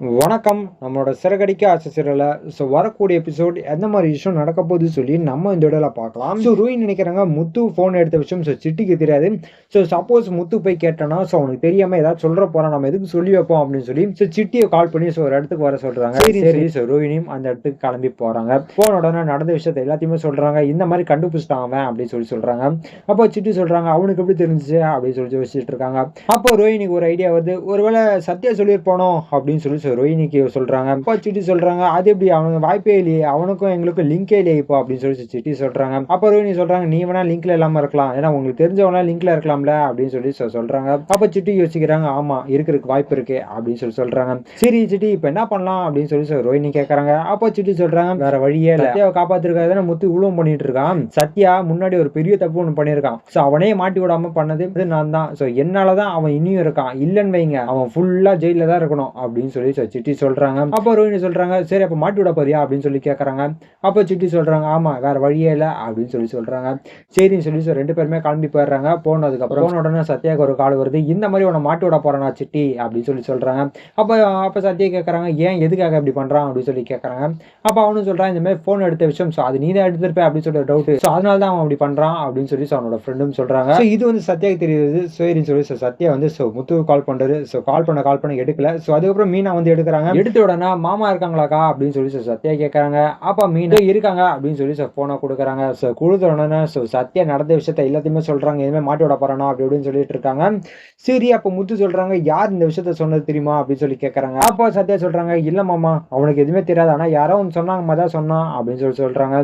வணக்கம். நம்மளோட சிறகடிக்க ஆசை சிறல ஸோ வரக்கூடிய எபிசோட் எந்த மாதிரி விஷயம் நடக்க போகுது சொல்லி நம்ம இந்த இடத்துல பார்க்கலாம். ஸோ ரூயின் நினைக்கிறாங்க முத்து ஃபோன் எடுத்த விஷயம் ஸோ சிட்டிக்கு தெரியாது. ஸோ சப்போஸ் முத்து போய் கேட்டோன்னா ஸோ அவனுக்கு தெரியாம ஏதாவது சொல்ற போறான் நம்ம எதுக்கு சொல்லி வைப்போம் அப்படின்னு சொல்லி ஸோ சிட்டியை கால் பண்ணி ஸோ ஒரு இடத்துக்கு வர சொல்றாங்க. சரி சரி ஸோ ரோஹினியும் அந்த இடத்துக்கு கிளம்பி போறாங்க. போன உடனே நடந்த விஷயத்தை எல்லாத்தையுமே சொல்றாங்க. இந்த மாதிரி கண்டுபிடிச்சிட்டான் அவன் அப்படின்னு சொல்லி சொல்றாங்க. அப்போ சிட்டி சொல்றாங்க அவனுக்கு எப்படி தெரிஞ்சுச்சு அப்படின்னு சொல்லி வச்சுட்டு இருக்காங்க. அப்போ ரோஹினிக்கு ஒரு ஐடியா வருது. ஒருவேளை சத்யா சொல்லியிருப்பானோ அப்படின்னு சொல்லி ரோஹினிக்கு சொல்றாங்க அப்பா சிட்டி சொல்றாங்க அது எப்படி? அவனுக்கு வாய்ப்பே இல்லையே. அவனுக்கும் எங்களுக்கும் லிங்கே இல்லையே இப்போ அப்படின்னு சொல்லி சிட்டி சொல்றாங்க. அப்போ ரோஹினி சொல்றாங்க நீ வேணா லிங்க்ல இல்லாம இருக்கலாம். ஏன்னா உங்களுக்கு தெரிஞ்சவனா லிங்க்ல இருக்கலாம்ல அப்படின்னு சொல்லி சொல்கிறாங்க சொல்றாங்க. சிட்டி யோசிக்கிறாங்க ஆமா இருக்கிறதுக்கு வாய்ப்பு இருக்கு அப்படின்னு சொல்லி சொல்றாங்க. சரி சிட்டி இப்போ என்ன பண்ணலாம்? அப்படின்னு சொல்லி ரோஹினி கேட்கறாங்க அப்போ சிட்டி சொல்றாங்க வேற வழியே இல்லை. சத்யாவை முத்து உழவும் பண்ணிட்டு இருக்கான். சத்யா முன்னாடி ஒரு பெரிய தப்பு ஒன்று பண்ணியிருக்கான் ஸோ அவனே மாட்டி விடாம பண்ணது இது நான் தான். ஸோ என்னால தான் அவன் இனியும் இருக்கான். இல்லைன்னு வைங்க. அவன் ஃபுல்லா ஜெயிலில் தான் இருக்கணும் அப்படின்னு சொல்லி so சிட்டி சொல்றாங்க. அப்போ ரோஹினி சொல்றாங்க சரி அப்போ மாட்டி விட போறியா? அப்படின்னு சொல்லி கேட்கறாங்க அப்போ சிட்டி சொல்றாங்க ஆமா வேற வழியே இல்லை அப்படின்னு சொல்லி சொல்றாங்க. சரின்னு சொல்லி so ரெண்டு பேருமே கிளம்பி போயிடுறாங்க. போனதுக்கு அப்புறம் போன உடனே சத்யாக்கு ஒரு கால் வருது. இந்த மாதிரி உன்னை மாட்டி விட போறானா சிட்டி? அப்படின்னு சொல்லி சொல்றாங்க. அப்போ அப்போ சத்யா கேட்கறாங்க ஏன் எதுக்காக இப்படி பண்றான்? அப்படின்னு சொல்லி கேட்கறாங்க அப்போ அவனும் சொல்றான் இந்த மாதிரி ஃபோன் எடுத்த விஷயம் ஸோ அது நீ தான் எடுத்திருப்ப அப்படின்னு சொல்லி டவுட் ஸோ அதனால தான் அவன் அப்படி பண்றான் அப்படின்னு சொல்லி அவனோட ஃப்ரெண்டும் சொல்றாங்க. ஸோ இது வந்து சத்யாக்கு தெரியுது. சரின்னு சொல்லி so சத்யா வந்து ஸோ முத்து கால் பண்றாரு. ஸோ கால் பண்ண கால் பண்ண எடுக்கல. ஸோ அதுக்கப்புறம் மீனா வந்து எடுக்கிறாங்க. எடுத்த உடனே மாமா இருக்காங்களாக்கா? அப்படின்னு சொல்லி so சத்யா கேட்கறாங்க அப்பா மீன்? இருக்காங்க. அப்படின்னு சொல்லி ஸோ ஃபோனை கொடுக்குறாங்க. ஸோ கொடுத்த உடனே ஸோ சத்யா நடந்த விஷயத்த எல்லாத்தையுமே சொல்றாங்க. எதுவுமே மாட்டி விட போறானா? அப்படி இப்படின்னு சொல்லிட்டு இருக்காங்க. சரி அப்போ முத்து சொல்றாங்க யார் இந்த விஷயத்த சொன்னது தெரியுமா? அப்படின்னு சொல்லி கேட்கறாங்க அப்போ சத்யா சொல்றாங்க இல்ல மாமா அவனுக்கு எதுவுமே தெரியாது. ஆனால் யாரோ ஒன்று சொன்னாங்க தான் சொன்னான் அப்படின்னு சொல்லி சொல்றாங்க.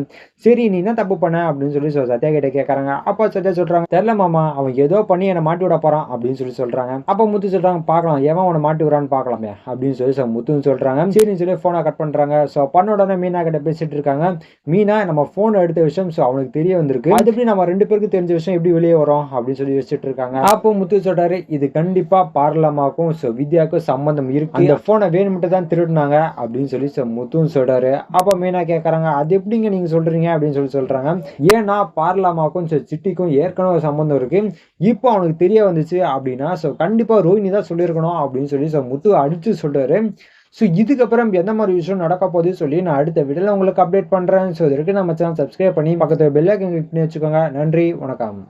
சரி நீ என்ன தப்பு பண்ண? அப்படின்னு சொல்லி சத்யா கிட்ட கேட்கறாங்க அப்போ சத்யா சொல்றாங்க தெரியல மாமா அவன் ஏதோ பண்ணி என்னை மாட்டி விட போறான் அப்படின்னு சொல்லி சொல்றாங்க. அப்போ முத்து சொல்றாங்க பார்க்கலாம் ஏன் அவனை மாட்டி விடுறான்னு பார்க்கலாமே அப்படின்னு சொல்லி so முத்துன்னு சொல்றாங்க. சரின்னு சொல்லி ஃபோனை கட் பண்றாங்க. ஸோ பண்ண உடனே மீனா கிட்ட பேசிட்டு இருக்காங்க. மீனா நம்ம ஃபோன் எடுத்த விஷயம் ஸோ அவனுக்கு தெரிய வந்திருக்கு. அது எப்படி நம்ம ரெண்டு பேருக்கு தெரிஞ்ச விஷயம் எப்படி வெளியே வரும்? அப்படின்னு சொல்லி யோசிச்சுட்டு இருக்காங்க. அப்போ முத்து சொல்கிறாரு இது கண்டிப்பாக பார்லமாக்கும் ஸோ வித்யாவுக்கும் சம்மந்தம் இருக்கு. அந்த போனை வேணும்ட்டு தான் திருடினாங்க அப்படின்னு சொல்லி ஸோ முத்துன்னு சொல்கிறாரு அப்போ மீனா கேட்குறாங்க அது எப்படிங்க நீங்கள் சொல்கிறீங்க அப்படின்னு சொல்லி சொல்கிறாங்க ஏன்னா பார்லாமாக்கும் ஸோ சிட்டிக்கும் ஏற்கனவே ஒரு இருக்கு. இப்போ அவனுக்கு தெரிய வந்துச்சு அப்படின்னா ஸோ கண்டிப்பாக ரோஹினி தான் சொல்லியிருக்கணும் அப்படின்னு சொல்லி ஸோ முத்து அடிச்சு சொல்கிறாரு ஸோ இதுக்கப்புறம் எந்த மாதிரி விஷயம் நடக்க போகுது சொல்லி நான் அடுத்த வீடியோவில் உங்களுக்கு அப்டேட் பண்ணுறேன் ஸோ இதற்கு நம்ம சேனல் சப்ஸ்கிரைப் பண்ணி பக்கத்தில் பெல்லைக்கன் கிளிக் பண்ணி வச்சுக்கோங்க. நன்றி வணக்கம்.